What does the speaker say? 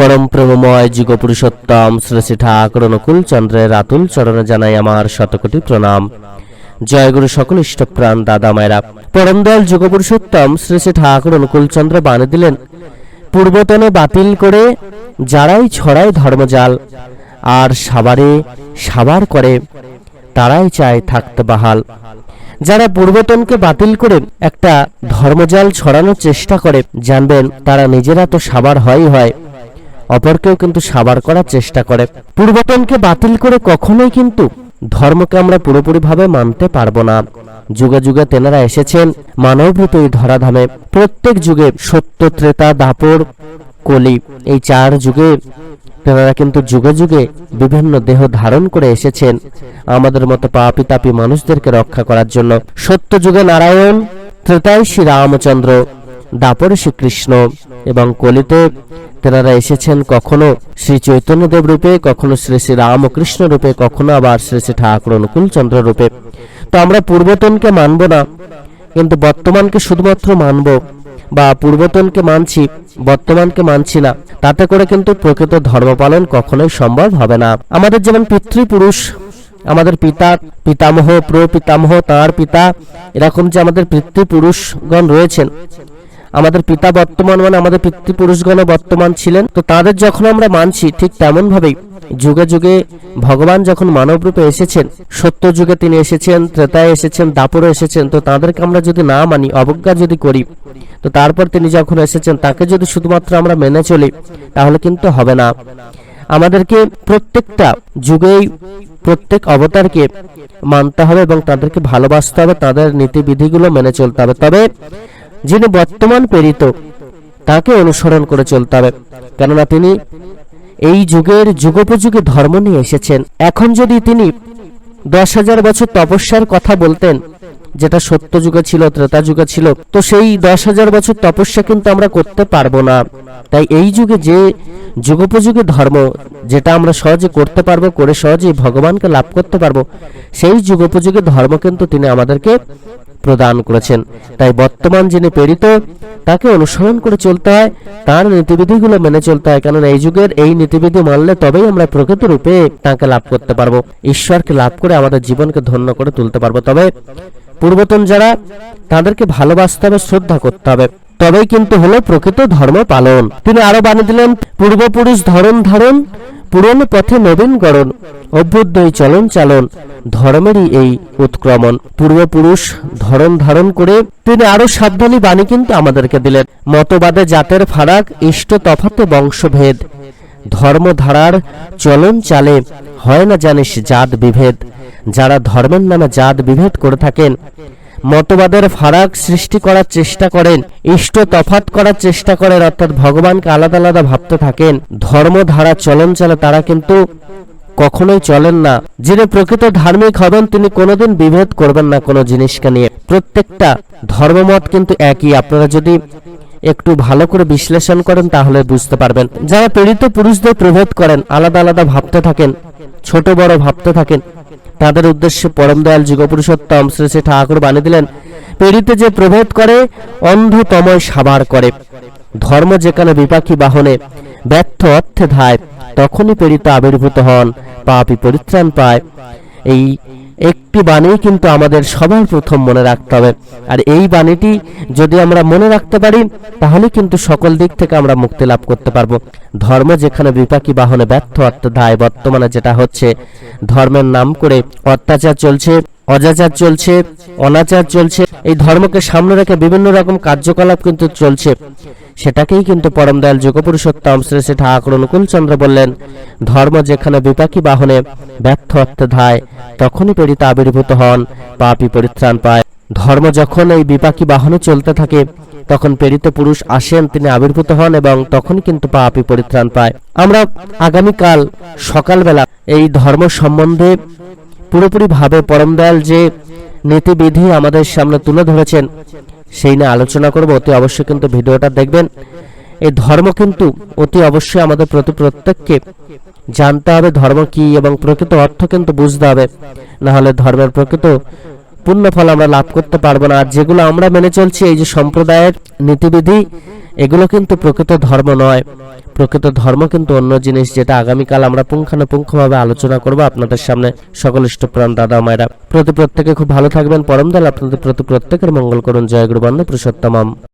পরম প্রেমময় যুগ পুরুষোত্তম শ্রী শ্রী ঠাকুর অনুকূল চন্দ্রের আতুল চরণে জানাই আমার শতকোটি প্রণাম। জয় গুরু সকল ইষ্টপ্রাণ দাদা মায়েরা। পরম দয়াল যুগ পুরুষোত্তম শ্রী শ্রী ঠাকুর অনুকূল চন্দ্র বানে দিলেন, পূর্বতনে বাতিল করে যারাই ছড়ায় ধর্মজাল, আর সাবারে সাবার করে, তারাই চায় থাকতে বাহাল। যারা পূর্বতনকে বাতিল করে একটা ধর্মজাল ছড়ানোর চেষ্টা করে, জানবেন তারা নিজেরা তো সাবার হয়ই হয়। অপরকেও কিন্তু সাবার করার চেষ্টা করে। পূর্বতনকে বাতিল করে কখনোই কিন্তু ধর্মকে আমরা পুরোপুরিভাবে মানতে পারব না। যুগে যুগে তেনারা এসেছেন মানবরূপে এই ধরাধামে। প্রত্যেক যুগে সত্য, ত্রেতা, দাপর, কলি এই চার যুগে তেনারা কিন্তু যুগে যুগে বিভিন্ন দেহ ধারণ করে এসেছেন আমাদের মতো পাপি তাপি মানুষদেরকে রক্ষা করার জন্য। সত্য যুগে নারায়ণ, ত্রেতায় শ্রী রামচন্দ্র দাপরে শ্রীকৃষ্ণ এবং কলিতে তেনারা এসেছেন কখনো শ্রী চৈতন্যদেব রূপে, কখনো শ্রী শ্রী রামকৃষ্ণ রূপে, কখনো আবার শ্রী শ্রী ঠাকুর অনুকূল চন্দ্র রূপে। তো আমরা পূর্বতনকে মানব না, কিন্তু বর্তমানকে শুধুমাত্র মানব বা পূর্বতনকে মানছি, বর্তমানকে মানছি না। তাতে করে কিন্তু প্রকৃত ধর্ম পালন কখনোই সম্ভব হবে না। আমাদের যেমন পিতৃপুরুষ, আমাদের পিতা, পিতামহ প্র পিতামহ তাঁর পিতা, এরকম যে আমাদের পিতৃপুরুষগণ রয়েছেন আমাদের পিতা বর্তমান মানে আমাদের পিতৃপুরুষগণ বর্তমান ছিলেন। তো তাদের যখন আমরা মানছি, ঠিক তেমন ভাবেই যুগে যুগে ভগবান যখন মানব রূপে এসেছেন, সত্য যুগে তিনি এসেছেন, ত্রেতায় এসেছেন, দাপরে এসেছেন, তো তাদেরকে আমরা যদি না মানি, অবজ্ঞা যদি করি, তো তারপর তিনি যখন এসেছেন, তাকে যদি শুধুমাত্র আমরা মেনে চলি, তাহলে কিন্তু হবে না। আমাদেরকে প্রত্যেকটা যুগেই প্রত্যেক অবতারকে মানতে হবে এবং তাদেরকে ভালোবাসতে হবে, তাদের নীতিবিধিগুলো মেনে চলতে হবে। তবে যিনি বর্তমান প্রেরিত, তাকে অনুসরণ করে চলতে হবে। কেননা তিনি এই যুগের যুগোপযোগী ধর্ম নিয়ে এসেছেন। এখন যদি তিনি দশ হাজার বছর তপস্যার কথা বলতেন, যেটা সত্য যুগে ছিল, ত্রেতা যুগে ছিল, তো সেই দশ হাজার বছর তপস্যা কিন্তু আমরা করতে পারব না। তাই এই যুগে যে যুগোপযোগী ধর্ম, যেটা আমরা সহজে করতে পারব, করে সহজেই ভগবানকে লাভ করতে পারব, সেই যুগোপযোগী ধর্ম কিন্তু তিনি আমাদেরকে প্রদান করেছেন। তাই বর্তমান যিনি প্রেরিত, তাকে অনুসরণ করে চলতে হয়, তার নীতিবিধিগুলো মেনে চলতে হয়। কারণ এই যুগের এই নীতিবিধি মানলে তবেই আমরা প্রকৃত রূপে তাকে লাভ করতে পারব। ঈশ্বরকে লাভ করে আমাদের জীবনকে ধন্য করে তুলতে পারব। তবে পূর্বতন যারা, তাদেরকে ভালোবাসতে হবে, শ্রদ্ধা করতে হবে। তবেই কিন্তু হলো প্রকৃত ধর্ম পালন। তিনি আরও বানিয়ে দিলেন, পূর্বপুরুষ ধরন ধারণ পুরনো পথে নবীন গড়ন, অভ্যুদয় চলন চালন, ধর্মেরই এই উৎক্রমণ। পূর্বপুরুষ ধরন ধারণ করে তিনি আরও সাবধানী বাণী কিন্তু আমাদেরকে দিলেন। মতবাদে জাতের ফারাক, ইষ্ট তফাতে বংশভেদ। ধর্মধারার চলন চালে হয় না জানিস জাত বিভেদ। যারা ধর্মের নামে জাত বিভেদ করে থাকেন মতবাদের ফারাক সৃষ্টি করার চেষ্টা করেন, ইষ্ট তফাত করার চেষ্টা করেন, অর্থাৎ ভগবানকে আলাদা আলাদা ভাবতে থাকেন। ধর্মধারা চলন চলে, তারা কিন্তু কখনোই চলেন না। যিনি প্রকৃত ধার্মিক হবেন, তিনি কোনোদিন বিভেদ করবেন না কোনো জিনিসকে নিয়ে। প্রত্যেকটা ধর্মমত কিন্তু একই। আপনারা যদি একটু ভালো করে বিশ্লেষণ করেন, তাহলে বুঝতে পারবেন। যারা পীড়িত পুরুষদের প্রভেদ করেন, আলাদা আলাদা ভাবতে থাকেন, ছোট বড় ভাবতে থাকেন তাদের উদ্দেশ্যে পরম দয়াল যুগপুরুষোত্তম শ্রী শ্রী ঠাকুর বানিয়ে দিলেন পেরিতে যে প্রভেদ করে, অন্ধতময় সাবার করে। ধর্ম যেখানে বিপাকী বাহনে, ব্যর্থ অর্থে ধায়, তখনই প্রেরিত আবির্ভূত হন, পাপি পরিত্রাণ পায়। এই একটি বাণী কিন্তু আমাদের সবার প্রথম মনে রাখতে হবে। আর এই বাণীটি যদি আমরা মনে রাখতে পারি, তাহলে কিন্তু সকল দিক থেকে আমরা মুক্তি লাভ করতে পারব। ধর্ম যেখানে বিপাকী বাহনে ব্যর্থ, অর্থাৎ বর্তমানে যেটা হচ্ছে, ধর্মের নাম করে অত্যাচার চলছে, অজাচার চলছে, অনাচার চলছে, এই ধর্মকে সামনে রেখে বিভিন্ন রকম কার্যকলাপ কিন্তু চলছে। সেটাকেই কিন্তু পরম দয়াল যোগপুরুষোত্তম শ্রী শ্রী ঠাকুর অনুকূল চন্দ্র বললেন, ধর্ম যেখানে বিপাকী বাহনে ব্যর্থ অর্থে ধায় তখনই প্রেরিত আবির্ভূত হন, পাপি পরিত্রাণ পায়। ধর্ম যখন এই বিপাকী বাহনে চলতে থাকে, তখন প্রেরিত পুরুষ আসেন, তিনি আবির্ভূত হন এবং তখন কিন্তু পাপি পরিত্রাণ পায়। আমরা আগামীকাল সকালবেলা এই ধর্ম সম্বন্ধে পুরোপুরিভাবে পরম দয়াল যে নীতিবিধি আমাদের সামনে তুলে ধরেছেন সেই নিয়ে আলোচনা করব। অতি অবশ্যই কিন্তু ভিডিওটা দেখবেন। এই ধর্ম কিন্তু অতি অবশ্যই আমাদের প্রতি প্রত্যেককে জানতে হবে। ধর্ম কি এবং প্রকৃত অর্থ কিন্তু বুঝতে হবে। না হলে ধর্মের প্রকৃত পূর্ণ ফল আমরা লাভ করতে পারব না। আর যেগুলো আমরা মেনে চলছি, এই যে সম্প্রদায়ের নীতিবিধি, এগুলো কিন্তু প্রকৃত ধর্ম নয়। প্রকৃত ধর্ম কিন্তু অন্য জিনিস যেটা আগামীকাল আমরা পুঙ্খানুপুঙ্খভাবে আলোচনা করব আপনাদের সামনে সকল ইষ্টপ্রাণ দাদা মায়েরা। প্রতি প্রত্যেকে খুব ভালো থাকবেন। পরম দয়াল আপনাদের প্রতি প্রত্যেকের মঙ্গল করুন। জয় গুরু বন্দে পুরুষোত্তমম।